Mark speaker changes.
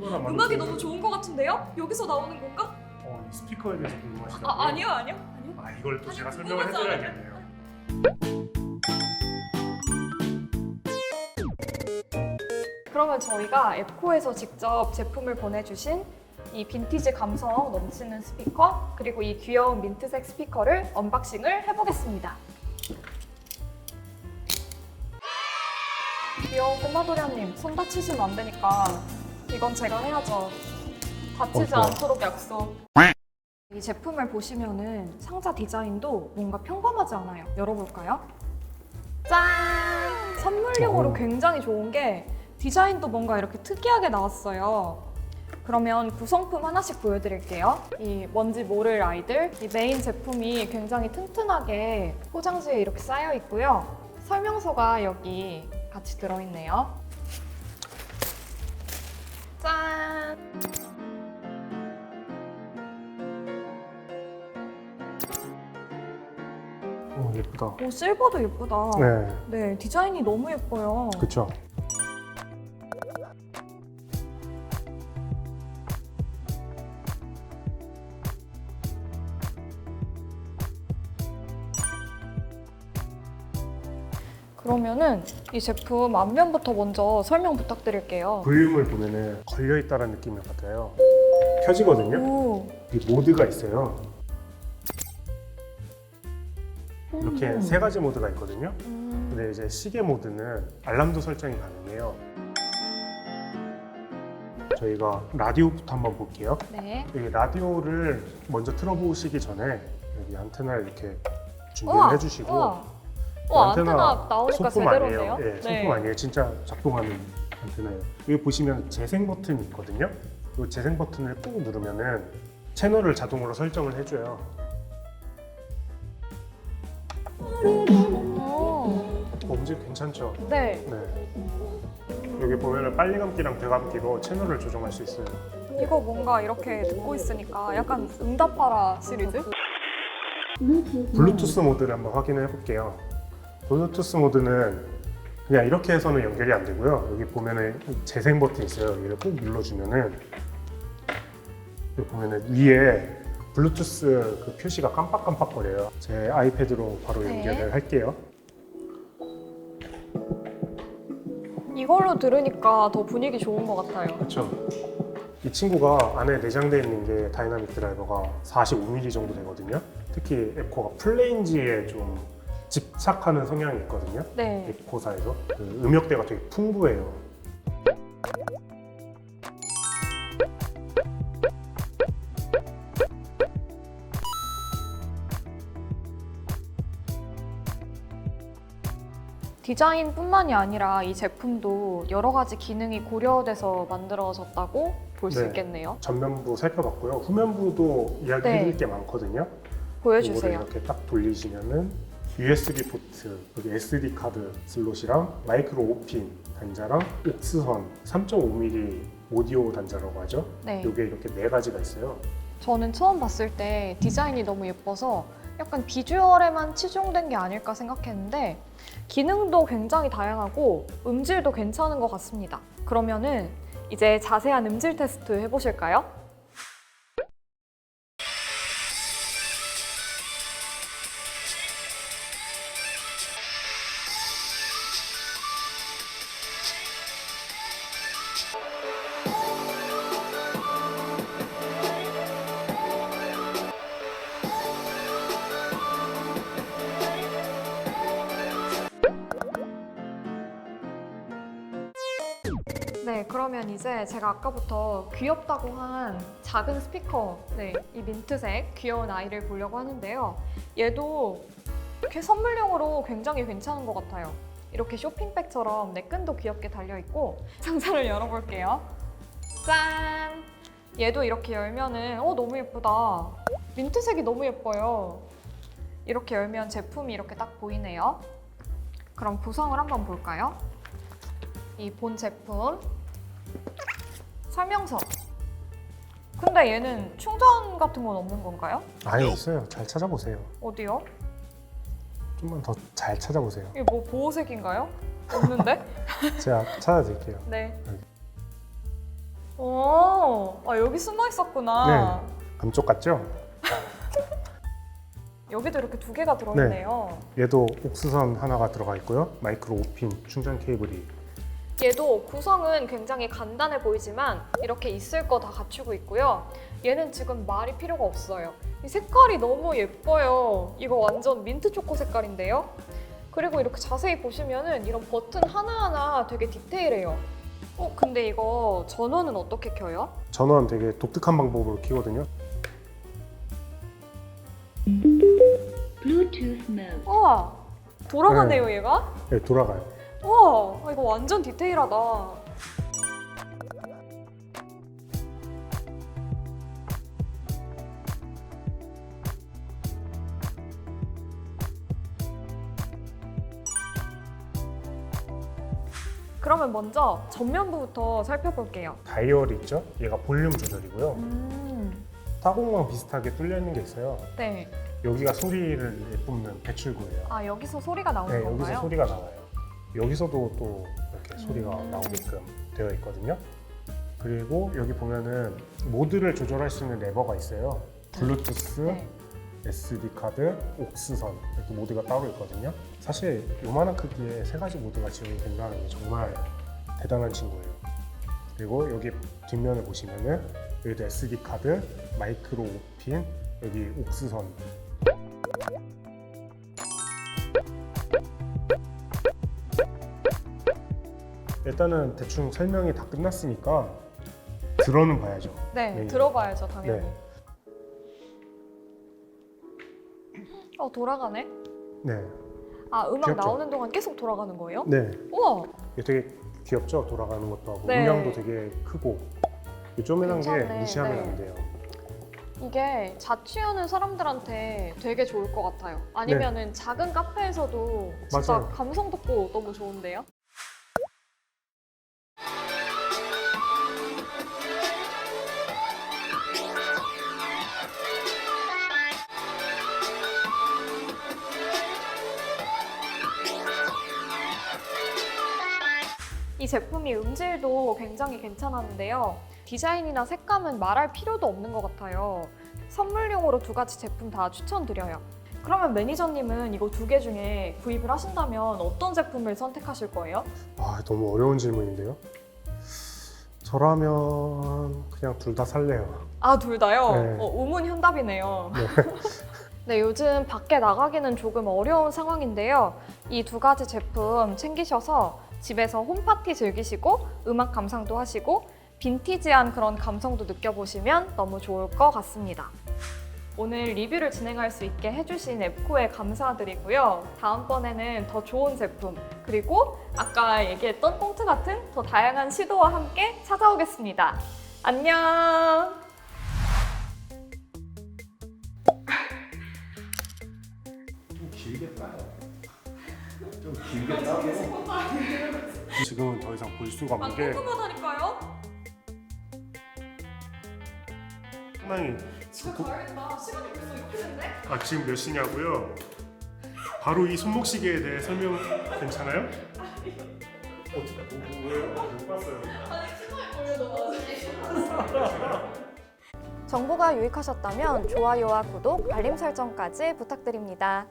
Speaker 1: 얼마나
Speaker 2: 음악이
Speaker 1: 분들이-
Speaker 2: 너무 좋은 것 같은데요? 여기서 나오는 건가?
Speaker 1: 어, 이 스피커에 대해서 궁금하시다고요?
Speaker 2: 아 아니요 아니요 아니요.
Speaker 1: 아 이걸 또
Speaker 2: 아니,
Speaker 1: 제가 설명을
Speaker 2: 궁금하지
Speaker 1: 해드려야겠네요.
Speaker 2: 그러면 저희가 앱코에서 직접 제품을 보내주신 이 빈티지 감성 넘치는 스피커 그리고 이 귀여운 민트색 스피커를 언박싱을 해보겠습니다. 귀여운 꼬마 도련님 손 다치시면 안 되니까 이건 제가 해야죠. 다치지
Speaker 1: 어때요?
Speaker 2: 않도록 약속. 이 제품을 보시면은 상자 디자인도 뭔가 평범하지 않아요. 열어볼까요? 짠! 선물용으로
Speaker 1: 오.
Speaker 2: 굉장히 좋은 게 디자인도 뭔가 이렇게 특이하게 나왔어요. 그러면 구성품 하나씩 보여드릴게요. 이 뭔지 모를 아이들, 이 메인 제품이 굉장히 튼튼하게 포장지에 이렇게 쌓여 있고요. 설명서가 여기 같이 들어있네요.
Speaker 1: 예쁘다.
Speaker 2: 오, 실버도 예쁘다.
Speaker 1: 네,
Speaker 2: 네, 디자인이 너무 예뻐요.
Speaker 1: 그렇
Speaker 2: 그러면은 이 제품 앞면부터 먼저 설명 부탁드릴게요.
Speaker 1: 볼륨을 보면은 걸려 있다는 느낌을 받아요. 켜지거든요.
Speaker 2: 오,
Speaker 1: 이 모드가 있어요. 이렇게
Speaker 2: 음.
Speaker 1: 세 가지 모드가 있거든요.
Speaker 2: 음.
Speaker 1: 근데 이제 시계 모드는 알람도 설정이 가능해요. 저희가 라디오부터 한번 볼게요.
Speaker 2: 네.
Speaker 1: 여기 라디오를 먼저 틀어보시기 전에 여기 안테나를 이렇게 준비를
Speaker 2: 우와,
Speaker 1: 해주시고
Speaker 2: 우와.
Speaker 1: 그
Speaker 2: 어, 안테나 나오니까
Speaker 1: 소품
Speaker 2: 제대로네요.
Speaker 1: 아니에요. 예, 소품 아니에요. 진짜 작동하는 안테나예요. 여기 보시면 재생 버튼이 있거든요. 이 재생 버튼을 꾹 누르면은 채널을 자동으로 설정을 해줘요.
Speaker 2: 오,
Speaker 1: 엄지 괜찮죠?
Speaker 2: 네.
Speaker 1: 네. 여기 보면은 빨리 감기랑 되감기로 채널을 조정할 수 있어요.
Speaker 2: 이거 뭔가 이렇게 듣고 있으니까 약간 응답하라 시리즈?
Speaker 1: 블루투스 모드를 한번 확인해 볼게요. 블루투스 모드는 그냥 이렇게 해서는 연결이 안 되고요. 여기 보면은 재생 버튼 있어요. 여기를 꾹 눌러주면은 여기 보면은 위에 블루투스 그 표시가 깜빡깜빡거려요. 제 아이패드로 바로
Speaker 2: 네.
Speaker 1: 연결을 할게요.
Speaker 2: 이걸로 들으니까 더 분위기 좋은 것 같아요.
Speaker 1: 그렇죠. 이 친구가 안에 내장되어 있는 게 다이나믹 드라이버가 45mm 정도 되거든요. 특히 에코가 플레인지에 좀 집착하는 성향이 있거든요.
Speaker 2: 네.
Speaker 1: 에코사에서 그 음역대가 되게 풍부해요.
Speaker 2: 디자인뿐만이 아니라 이 제품도 여러 가지 기능이 고려돼서 만들어졌다고 볼 수
Speaker 1: 네.
Speaker 2: 있겠네요.
Speaker 1: 전면부 살펴봤고요. 후면부도 이야기해드릴
Speaker 2: 네.
Speaker 1: 게 많거든요.
Speaker 2: 보여주세요.
Speaker 1: 이거를 이렇게 딱 돌리시면은 USB 포트, 여기 SD 카드 슬롯이랑 마이크로 5핀 단자랑 옥스선 3.5mm 오디오 단자라고 하죠.
Speaker 2: 네.
Speaker 1: 이게 이렇게 네 가지가 있어요.
Speaker 2: 저는 처음 봤을 때 디자인이 너무 예뻐서 약간 비주얼에만 치중된 게 아닐까 생각했는데 기능도 굉장히 다양하고 음질도 괜찮은 것 같습니다. 그러면은 이제 자세한 음질 테스트 해보실까요? 네, 그러면 이제 제가 아까부터 귀엽다고 한 작은 스피커, 네, 이 민트색 귀여운 아이를 보려고 하는데요. 얘도 이렇게 선물용으로 굉장히 괜찮은 것 같아요. 이렇게 쇼핑백처럼 내 끈도 귀엽게 달려있고 상자를 열어볼게요. 짠! 얘도 이렇게 열면은 어 너무 예쁘다. 민트색이 너무 예뻐요. 이렇게 열면 제품이 이렇게 딱 보이네요. 그럼 구성을 한번 볼까요? 이 본 제품 설명서. 근데 얘는 충전 같은 건 없는 건가요?
Speaker 1: 아예 있어요. 잘 찾아보세요.
Speaker 2: 어디요?
Speaker 1: 좀만 더 잘 찾아보세요.
Speaker 2: 이게 뭐 보호색인가요? 없는데?
Speaker 1: 제가 찾아드릴게요.
Speaker 2: 네. 오, 아 여기 숨어 있었구나.
Speaker 1: 감쪽 같죠?
Speaker 2: 여기도 이렇게 두 개가 들어있네요.
Speaker 1: 얘도 옥수선 하나가 들어가 있고요. 마이크로 5핀 충전 케이블이
Speaker 2: 얘도 구성은 굉장히 간단해 보이지만 이렇게 있을 거 다 갖추고 있고요. 얘는 지금 말이 필요가 없어요. 이 색깔이 너무 예뻐요. 이거 완전 민트 초코 색깔인데요. 그리고 이렇게 자세히 보시면은 이런 버튼 하나하나 되게 디테일해요. 어, 근데 이거 전원은 어떻게 켜요?
Speaker 1: 전원 되게 독특한 방법으로 키거든요.
Speaker 3: Bluetooth mode.
Speaker 2: 우와, 돌아가네요, 얘가?
Speaker 1: 네, 돌아가요.
Speaker 2: 우와, 이거 완전 디테일하다. 그러면 먼저 전면부부터 살펴볼게요.
Speaker 1: 다이얼이 있죠? 얘가 볼륨 조절이고요.
Speaker 2: 음,
Speaker 1: 타공망 비슷하게 뚫려 있는 게 있어요.
Speaker 2: 네.
Speaker 1: 여기가 소리를 뿜는 배출구예요.
Speaker 2: 아 여기서 소리가 나오는
Speaker 1: 네,
Speaker 2: 건가요?
Speaker 1: 여기서 소리가 나와요. 여기서도 또 이렇게 소리가
Speaker 2: 음.
Speaker 1: 나오게끔 되어 있거든요. 그리고 여기 보면은 모드를 조절할 수 있는 레버가 있어요. 블루투스,
Speaker 2: 네.
Speaker 1: SD 카드, 옥스선 이렇게 모드가 따로 있거든요. 사실 요만한 크기에 세 가지 모드가 지원이 된다는 게 정말 대단한 친구예요. 그리고 여기 뒷면을 보시면은 여기도 SD 카드, 마이크로 5핀, 여기 옥스선 일단은 대충 설명이 다 끝났으니까 들어는 봐야죠.
Speaker 2: 네,
Speaker 1: 네.
Speaker 2: 들어봐야죠, 당연히.
Speaker 1: 네.
Speaker 2: 어, 돌아가네?
Speaker 1: 네,
Speaker 2: 아, 음악
Speaker 1: 귀엽죠?
Speaker 2: 나오는 동안 계속 돌아가는 거예요?
Speaker 1: 네,
Speaker 2: 우와!
Speaker 1: 이게 되게 귀엽죠? 돌아가는 것도 하고
Speaker 2: 네.
Speaker 1: 음량도 되게 크고 이 쪼매난 게
Speaker 2: 괜찮네,
Speaker 1: 무시하면
Speaker 2: 네.
Speaker 1: 안 돼요.
Speaker 2: 이게 자취하는 사람들한테 되게 좋을 것 같아요. 아니면은 작은 카페에서도 진짜
Speaker 1: 네. 맞아요.
Speaker 2: 감성 돋고 너무 좋은데요? 제품이 음질도 굉장히 괜찮았는데요. 디자인이나 색감은 말할 필요도 없는 것 같아요. 선물용으로 두 가지 제품 다 추천드려요. 그러면 매니저님은 이거 두 개 중에 구입을 하신다면 어떤 제품을 선택하실 거예요?
Speaker 1: 아 너무 어려운 질문인데요. 저라면 그냥 둘 다 살래요.
Speaker 2: 아, 둘 다요?
Speaker 1: 네.
Speaker 2: 어, 우문 현답이네요. 네, 요즘 밖에 나가기는 조금 어려운 상황인데요. 이 두 가지 제품 챙기셔서 집에서 홈파티 즐기시고 음악 감상도 하시고 빈티지한 그런 감성도 느껴보시면 너무 좋을 것 같습니다. 오늘 리뷰를 진행할 수 있게 해주신 앱코에 감사드리고요. 다음번에는 더 좋은 제품, 그리고 아까 얘기했던 꽁트 같은 더 다양한 시도와 함께 찾아오겠습니다. 안녕!
Speaker 4: 좀 길게 따요. 좀 길게 따고
Speaker 1: 지금은 더 이상 볼 수가 없는 게
Speaker 2: 궁금하다니까요?
Speaker 1: 상당히
Speaker 2: 집에 가야겠다. 시간이 벌써 이렇게 됐네?
Speaker 1: 아 지금 몇 시냐고요? 바로 이 손목시계에 대해 설명 괜찮아요? 어떻게 뭐, 왜요? 못 봤어요.
Speaker 2: 정보가 유익하셨다면 좋아요와 구독, 알림 설정까지 부탁드립니다.